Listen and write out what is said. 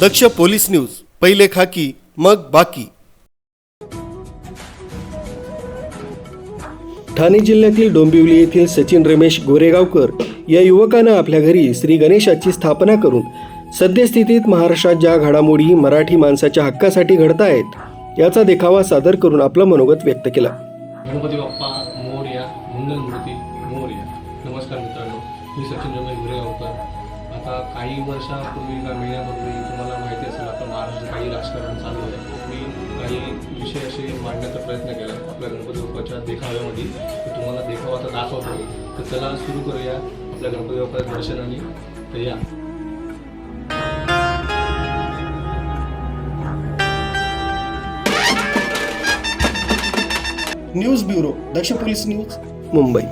दक्ष police news पहिले खाकी मग बाकी. ठाणे जिल्ह्यातील डोंबिवली येथील सचिन रमेश गोरेगावकर या युवकानं आपल्या घरी श्री गणेशाची स्थापना करून सद्यस्थितीत महाराष्ट्रात ज्या घडामोडी मराठी माणसाच्या हक्कासाठी घडतायत याचा देखावा सादर करून आपलं मनोगत व्यक्त केलं. गणपती बाप्पा मोरया मंगल मूर्ती मोरया. नमस्कार मित्रांनो मी सचिन रमेश गुरेगावकर. आता काही वर्षापूर्वी का महिन्यापूर्वी महाराष्ट्रात काही राजकारण चालू आहे. मी काही विषय असे मांडण्याचा प्रयत्न केला. आपल्या गणपती बाप्पाच्या देखाव्यामध्ये. तर तुम्हाला देखावा आता दाखवतो तर चला सुरू करूया आपल्या गणपती बाप्पाच्या दर्शनाने. तर या. News bureau Daksh police news Mumbai.